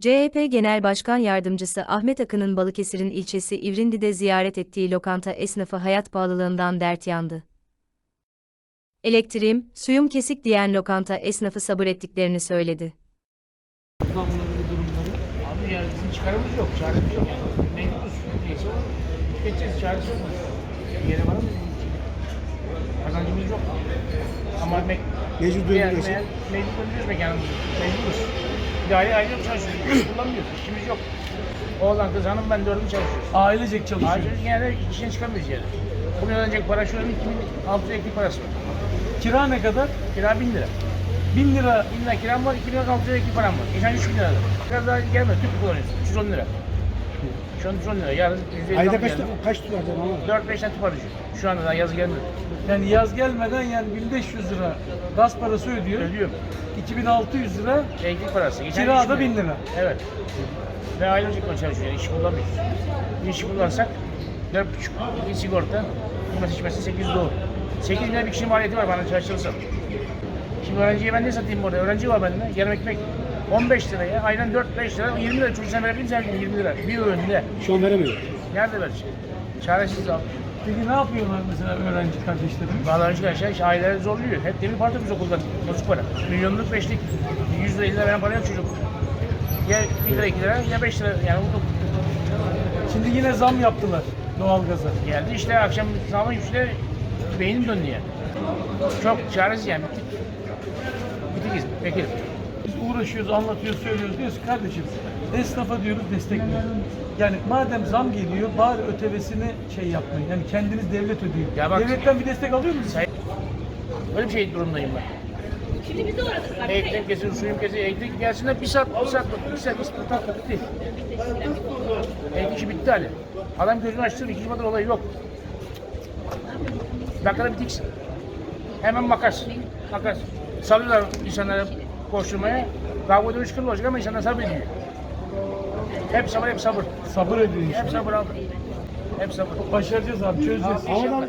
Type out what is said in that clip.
CHP Genel Başkan Yardımcısı Ahmet Akın'ın Balıkesir'in ilçesi İvrindi'de ziyaret ettiği lokanta esnafı hayat pahalılığından dert yandı. Elektriğim, suyum kesik diyen lokanta esnafı sabır ettiklerini söyledi. Abi yani bizim çıkarımız yok, çaremiz yok. Mecburuz. Neyse o. Tüketeceğiz, çaresi olmaz. Yere var mı? Kazancımız yok. Ama mek... Mecbur meğer Mecbur dönüyoruz mekanımızı. Mecburuz. Aile yok çalışıyoruz. Kullanmıyoruz. İşimiz yok. Oğlan kız hanım ben dördüm çalışıyoruz. Ailecek çalışıyor. Aile yine de işine çıkamıyoruz yani. Bugün ödenecek para şu an 2600 ekli parası var. Kira ne kadar? Kira 1000 lira. 1000 lira. 1000 lira kiram var, 2600 ekli param var. Geçen 3000 lira. Biraz daha gelmedi. Tüp kullanıyoruz. 310 lira. Şu an 310 lira. Yarın %50 Ayda kaç kaç tutacaksın ama? 4-5 tane tüp. Şu anda daha yaz gelmedi. Yani yaz gelmeden yani 1500 lira gaz parası ödüyor. Ödüyorum. 2600 lira Elektrik parası. Geçen Kira 3000 da 1000 lira. Evet. Ve ailecek çalışıyor. İş kullanmıyoruz. İş kullansak 4,5 bir sigorta. Yemesi içmesi 800 doğru. 8 bin lira bir kişinin maliyeti var bana çalışırsam. Şimdi öğrenciye ben ne satayım burada? Öğrenci var bende. Yarım ekmek 15 liraya, aynen 4-5 lira, 20 lira. Çocuk sen verebilir misin? 20 lira. Bir öğünde. Şu an veremiyor. Nerede verecek? Çaresiz abi. Peki ne yapıyorlar mesela öğrenci kardeşlerim? Vallahi arkadaşlar işte aileler zorluyor. Hep demir parça biz okuldan. Bozuk para. Milyonluk beşlik. 100 lira 50 lira veren para yok çocuk. Ya 1 lira 2 lira ya 5 lira yani bu Şimdi yine zam yaptılar doğalgaza. geldi işte akşam zaman üçte beynim döndü yani. Çok çaresiz yani bittik. Bitikiz bekir. Biz uğraşıyoruz, anlatıyoruz, söylüyoruz. Diyoruz ki kardeşim esnafa diyoruz destekleyin. Yani madem zam geliyor bari ötevesini şey yapmayın. Yani kendiniz devlet ödeyin. Ya bak- Devletten bir destek alıyor musunuz? Say- Öyle bir şey durumdayım ben. Şimdi bizi uğradık zaten. Elektrik kesin, suyum kesin, elektrik gelsin de bir saat, bir saat, bir saat, bir saat, tatlı bitti. Elektrik işi bitti hali. Adam gözünü açtı, ikinci motor olayı yok. Dakikada bitiksin. Hemen makas, makas. Salıyorlar insanları koşturmaya. Kavga dövüş kırıl olacak ama insanlar sabır ediyor. Hep sabır, hep sabır. Sabır edin. Hep sabır abi. Hep sabır. Başaracağız abi, çözeceğiz. İnşallah.